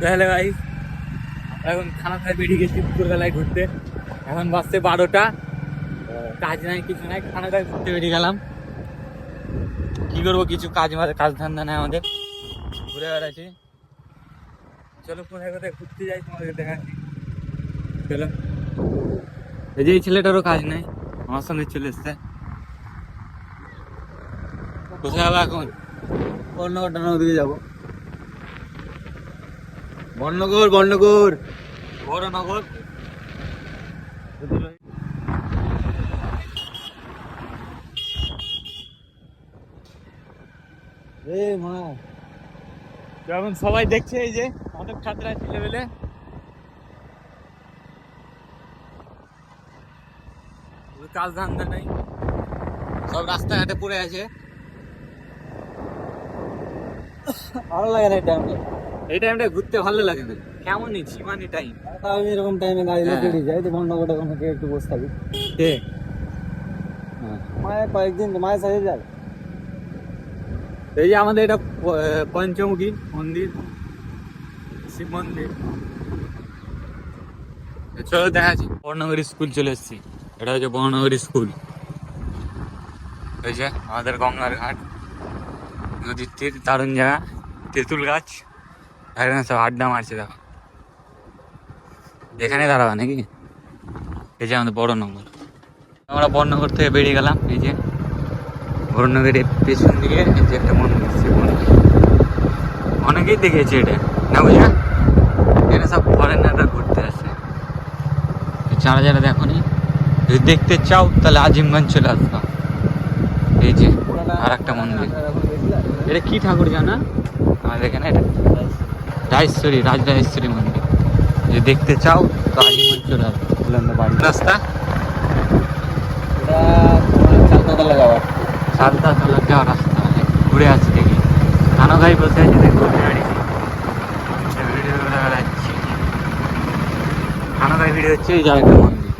তাহলে ভাই, এখন খানা খাই বেরিয়ে গেছি, দুপুরবেলায় ঘুরতে। এখন বাজছে বারোটা। কাজ নাই, কিছু নাই, খানা খাই ঘুরতে বেরিয়ে গেলাম। কি করব, কিছু কাজ কাজ ধান্দা নেই আমাদের। ঘুরে বেড়াচ্ছি। চলো, কোথায় কোথায় ঘুরতে যাই তোমাদের দেখাচ্ছি। চলো। এই যে এই ছেলেটারও কাজ নাই, আমার সঙ্গে চলে এসছে। কোথায় যাব এখন? বর্ণগর টানার দিকে যাব। বর্ণগর বর্ণগর। বড়নগর এ মা। এখন সবাই দেখছে এই যে অনেক ছাত্রা ছেলে বেলে কাজ ধান্দা নাই। সব রাস্তাঘাটে পড়ে আছে। ভালো লাগে না টাইমটা এই টাইমটা ঘুরতে ভালো লাগে কেমনই ঝিমানি টাইম আমি এরকম টাইমে গাড়ি নিয়ে হ্যাঁ। বেরিয়ে যাই তো ভন্ডকোটা ওখানে একটু বসে থাকি। কে? মায়ের কয়েকদিন মায়ের সাথে যাবে এই যে আমাদের এটা পঞ্চমুখী মন্দির শিব মন্দির। চলো দেখা যাচ্ছে বর্ণনগরী স্কুল চলে এসেছি। এটা হচ্ছে বর্ণনগরী স্কুল। এই যে আমাদের গঙ্গার ঘাট নদীর তীর দারুণ জায়গা তেঁতুল গাছ। এখানে সব আড্ডা মারছে, দেখো। এখানে দাঁড়াবা নাকি? এই যে আমাদের বড়নগর। আমরা বর্ণনগর থেকে বেরিয়ে গেলাম, এই যে বর্ণনগরের পেছন দিকে এই যে একটা মন্দির অনেকেই দেখেছে এটা, না বুঝা এখানে সব ফরেনাররা ঘুরতে আসে। যারা যারা দেখনি যদি দেখতে চাও, তাহলে আজিমগঞ্জ চলে আসবা। এই যে আর একটা মন্দির। এটা কি ঠাকুর জানা? আমাদের এখানে এটা। রাজেশ্বরী রাজরাজেশ্বরী মন্দির। যদি দেখতে চাও তো আজিমগঞ্জ চলে আসবে। বাড়ি রাস্তা? চালতাতলা যাওয়ার সাতটা তলা যাওয়ার রাস্তা ঘুরে আসছি দেখি। খানো খাই বসে আছি দেখি ভিডিও বেড়াচ্ছি খানো খাই ভিডিও হচ্ছে এই জায়গাটা মন্দির।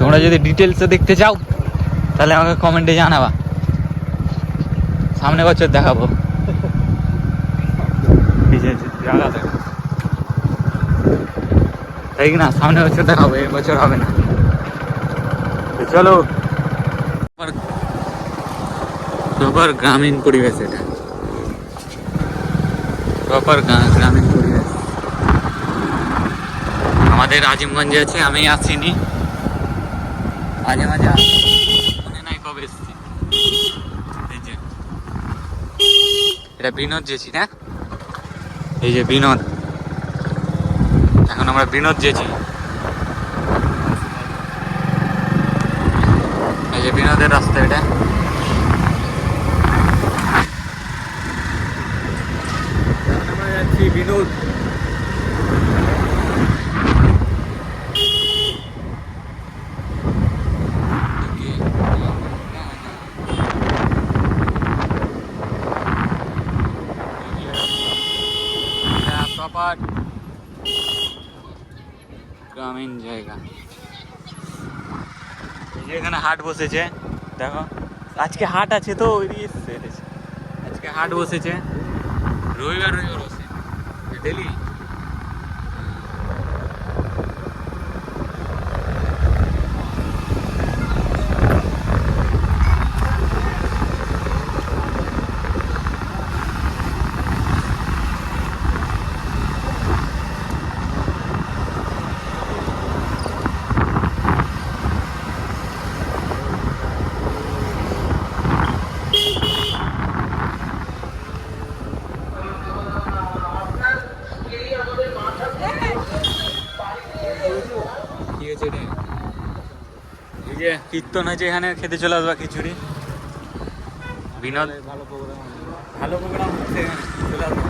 তোমরা যদি ডিটেলসে দেখতে চাও তাহলে আমাকে কমেন্টে জানাবা। সামনে বছর দেখাবো। তাই না সামনে বছর দেখাবো এই বছর হবে না। চলো। প্রপার গ্রামীণ পরিবেশ এটা। প্রপার গ্রামীণ পরিবেশ। আমাদের আজিমগঞ্জে আছে আমি আসিনি। মাঝে মাঝে আসি। মনে নাই কবে এসছি। এটা বিনোদ যেছি না? এই যে বিনোদ। এখন আমরা বিনোদ যেছি এই যে বিনোদের রাস্তা এটা। বিনোদ প্রপার গ্রামীণ জায়গা। এখানে হাট বসেছে, দেখো। আজকে হাট আছে তো, ওই আজকে হাট বসেছে। রবিবার রবিবার বসে। ডেলি কি হয়েছে রে। এই যে কীর্তন হয়েছে এখানে খেতে চলে আসবা খিচুড়ি। বিনোদ ভালো প্রোগ্রাম ভালো প্রোগ্রাম হচ্ছে চলে আসবা।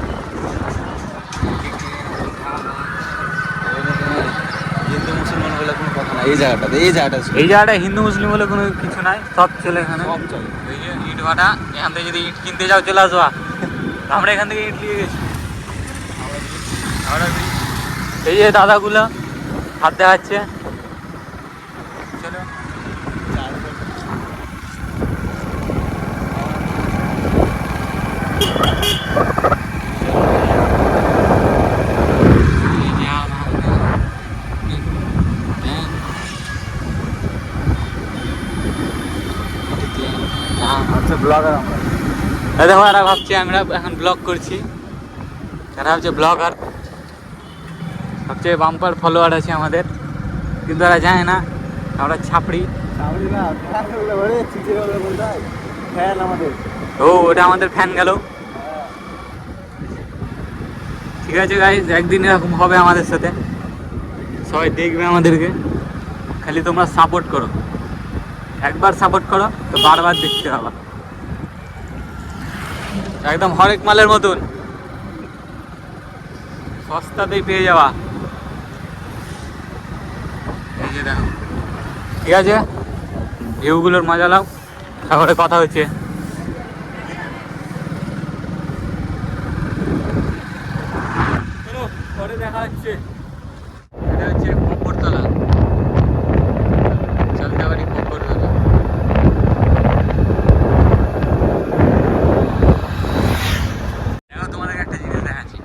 হিন্দু মুসলমান বলে কোনো কথা এই জায়গাটাতে এই জায়গাটা এই জায়গাটা হিন্দু মুসলিম বলে কোনো কিছু নাই সব চলে এখানে। সব চলে। এই যে ইট ভাটা এখান থেকে যদি ইট কিনতে যাও চলে আসবা। আমরা এখান থেকে ইট নিয়ে গেছি। এই যে দাদাগুলো হাত দেখাচ্ছে চলো চার ব্লগার দেখো এরা ভাবছে আমরা এখন ব্লগ করছি। এরা ভাবছে ব্লগার সবচেয়ে বাম্পার ফলোয়ার আছে আমাদের। কিন্তু এরা জানে না আমরা ছাপড়ি। ও ওটা আমাদের ফ্যান গেল। ঠিক আছে গাইজ একদিন এরকম হবে আমাদের সাথে। সবাই দেখবে আমাদেরকে। খালি তোমরা সাপোর্ট করো। একবার সাপোর্ট করো তো বারবার দেখতে পাবা একদম হরেক মালের মতন। সস্তাতেই পেয়ে যাওয়া ঠিক আছে? ভিউগুলোর মজা নাও। তারপরে কথা হচ্ছে। দেখা হচ্ছে। এটা হচ্ছে কম্পরতলা চালতাবাড়ি কম্পরতলা এখন তোমাদের একটা জিনিস দেখাচ্ছি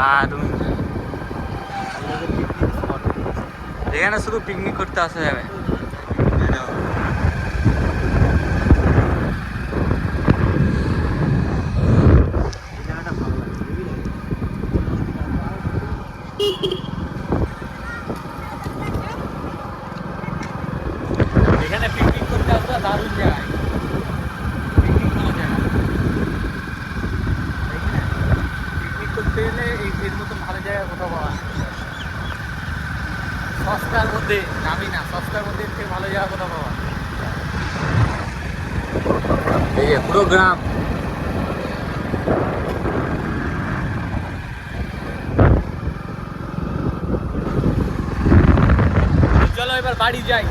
দারুণ। এখানে শুধু পিকনিক করতে আসা যাবে এই জায়গাটা ভালো লাগছে বুঝলি এখানে পিকনিক করতে আসবা দারুণ জায়গায় পিকনিক কোনো জায়গা পিকনিক করতে গেলে এই এর মতন ভালো জায়গা কোথাও পাওয়া যায় না। সস্তার মধ্যে দামি না সস্তার মধ্যে এর থেকে ভালো জায়গা কোথাও পাওয়া যায় না। এই যে পুরো গ্রাম চলো এবার বাড়ি যাই।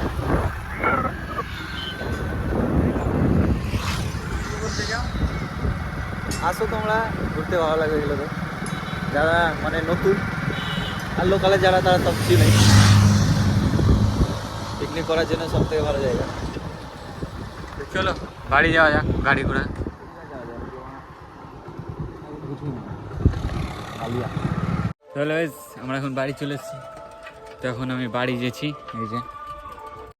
আসো তোমরা, ঘুরতে ভালো লাগে এগুলো তো। যারা মানে নতুন, আর লোকালে যারা, তারা সব চিনে। পিকনিক করার জন্য সব থেকে ভালো জায়গা। চলো, বাড়ি যাওয়া যাক, গাড়ি ঘোড়া। চলো আমরা এখন বাড়ি চলে এসেছি। তো এখন আমি বাড়ি গেছি, এই যে।